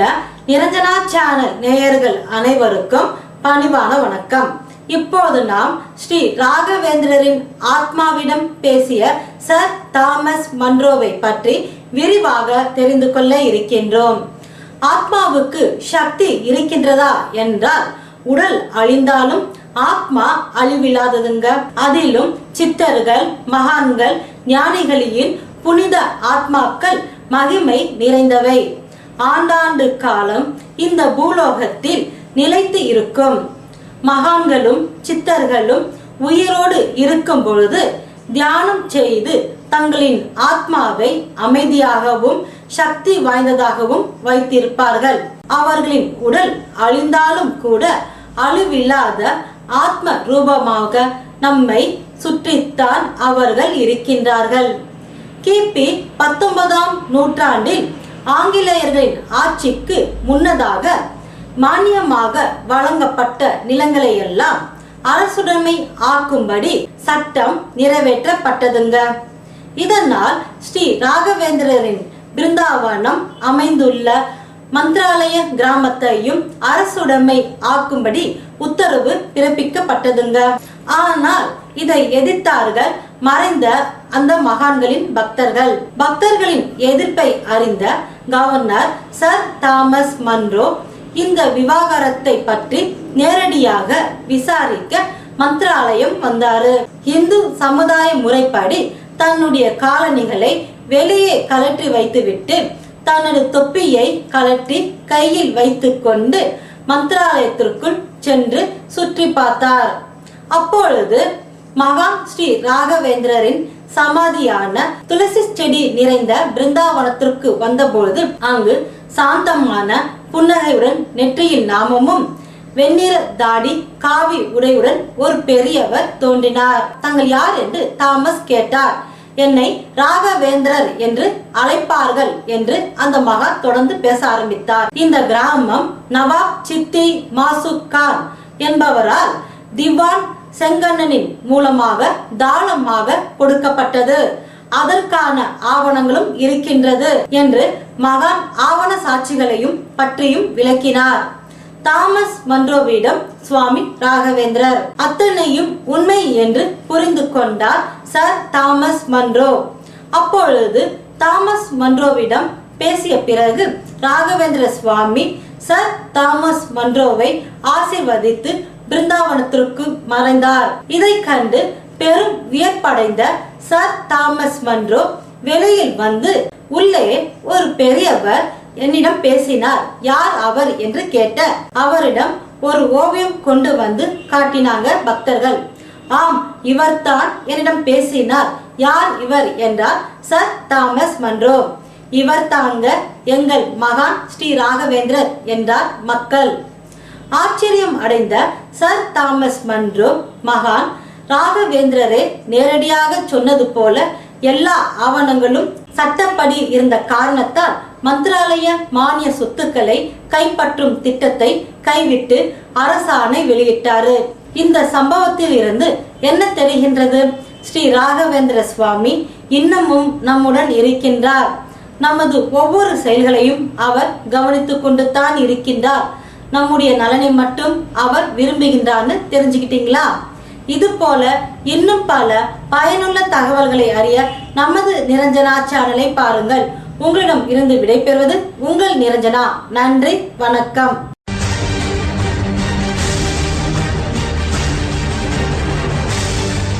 உள்ள நிரஞ்சனா சேனல் நேயர்கள் அனைவருக்கும் பணிவான வணக்கம். இப்போது நாம் ஸ்ரீ ராகவேந்திரரின் ஆத்மாவிடம் பேசிய சர் தாமஸ் மன்ரோவை பற்றி விரிவாக தெரிந்து கொள்ள இருக்கின்றோம். ஆத்மாவுக்கு சக்தி இருக்கின்றதா என்றால் உடல் அழிந்தாலும் ஆத்மா அழிவில்லாததுங்க. அதிலும் சித்தர்கள் மகான்கள் ஞானிகளின் புனித ஆத்மாக்கள் மகிமை நிறைந்தவை. ஆண்டாண்டு காலம் இந்த பூலோகத்தில் நிலைத்து இருக்கும். மகான்களும் சித்தர்களும் உயிரோடு இருக்கும் பொழுது தியானம் செய்து தங்களின் ஆத்மாவை அமைதியாகவும் சக்தி வாய்ந்ததாகவும் வைத்திருப்பார்கள். அவர்களின் உடல் அழிந்தாலும் கூட அழிவில்லாத ஆத்ம ரூபமாக நம்மை சுற்றித்தான் அவர்கள் இருக்கின்றார்கள். கிபி பத்தொன்பதாம் நூற்றாண்டில் ஆங்கிலேயர்களின் ஆட்சிக்கு முன்னதாக மானியமாக வழங்கப்பட்ட நிலங்களை எல்லாம் அரசுடைமை ஆக்கும்படி சட்டம் நிறைவேற்றப்பட்டதுங்க. இதனால் ஸ்ரீ ராகவேந்திரரின் பிருந்தாவனம் அமைந்துள்ள மந்திராலய கிராமத்தையும் அரசுடைமை ஆக்கும்படி உத்தரவு பிறப்பிக்கப்பட்டதுங்க. ஆனால் இதை எதிர்த்தார்கள் மறைந்த அந்த மகான்களின் பக்தர்கள். பக்தர்களின் எதிர்ப்பை அறிந்த கவர்னர் சர் தாமஸ் மன்றோ இந்த விவாகரத்தை பற்றி நேரடியாக விசாரிக்க மந்திராலயம் வந்தாரு. இந்து சமுதாய முறைப்படி தன்னுடைய காலணிகளை வெளியே கலற்றி வைத்துவிட்டு தனது தொப்பியை கலட்டி கையில் வைத்துக்கொண்டு மந்திராலயத்திற்குள் சென்று சுற்றி பார்த்தார். அப்பொழுது மகான் ஸ்ரீ ராகவேந்திரரின் சமாதியான துளசி செடி நிறைந்த பிருந்தாவனத்திற்கு வந்தபொழுது அங்கு சாந்தமான புன்னகையுடன் நெற்றியில் நாமமும் வெண்ணிற தாடி காவி உடையுடன் ஒரு பெரியவர் தோன்றினார். தங்கள் யார் என்று தாமஸ் கேட்டார். என்னை ராகவேந்திரர் என்று அழைப்பார்கள் என்று அந்த மகா தொடர்ந்து பேச ஆரம்பித்தார். இந்த கிராமம் நவாப் சித்தி மாசுக்கான் என்பவரால் திவான் செங்கண்ணனின் மூலமாக தானமாக கொடுக்கப்பட்டது. அதற்கான ஆவணங்களும் இருக்கின்றது என்று மகான் ஆவண சாட்சிகளையும் பற்றியும் விளக்கினார். தாமஸ் மன்றோவிடம் சுவாமி ராகவேந்திரர் அத்தனையும் உண்மை என்று புரிந்து கொண்டார். சர் தாமஸ் மன்றோ அப்பொழுது தாமஸ் மன்றோவிடம் பேசிய பிறகு ராகவேந்திர சுவாமி சர் தாமஸ் மன்றோவை ஆசிர்வதித்து பிருந்தாவனத்திற்கு மறைந்தார். இதை கண்டு பெரும் வியப்படைந்த சர் தாமஸ் மன்றோ வெளியில் வந்து உள்ளே ஒரு பெரியவர் என்னிடம் பேசினார். யார் அவர்? என்று கேட்ட அவரிடம் ஒரு ஓவியம் கொண்டு வந்து காட்டினாங்க பக்தர்கள். ஆம் இவர்தான் என்னிடம் பேசினார். யார் இவர் என்றார்? Sir Thomas Munro. இவர் தாங்க எங்கள் மகான் ஸ்ரீ ராகவேந்திரர் என்றார் மக்கள். ஆச்சரியம் அடைந்த சர் தாமஸ் மன்றோ மகான் ராகவேந்திரரே நேரடியாக சொன்னது போல எல்லா ஆவணங்களும் சட்டப்படி இருந்த காரணத்தால் மந்திராலய மானிய சொத்துக்களை கைப்பற்றும் திட்டத்தை கைவிட்டு அரசாணை வெளியிட்டாரு. இந்த சம்பவத்தில் இருந்து என்ன தெரிகின்றது? ஸ்ரீ ராகவேந்திர சுவாமி இன்னமும் நம்முடன் இருக்கின்றார். நமது ஒவ்வொரு செயல்களையும் அவர் கவனித்துக் கொண்டு தான் இருக்கின்றார். நம்முடைய நலனை மட்டும் அவர் விரும்புகின்றார்னு தெரிஞ்சுக்கிட்டீங்களா? இது போல இன்னும் பல பயனுள்ள தகவல்களை அறிய நமது நிரஞ்சனா சேனலை பாருங்கள். உங்களிடம் இருந்து விடைபெறுவது உங்கள் நிரஞ்சனா. நன்றி வணக்கம்.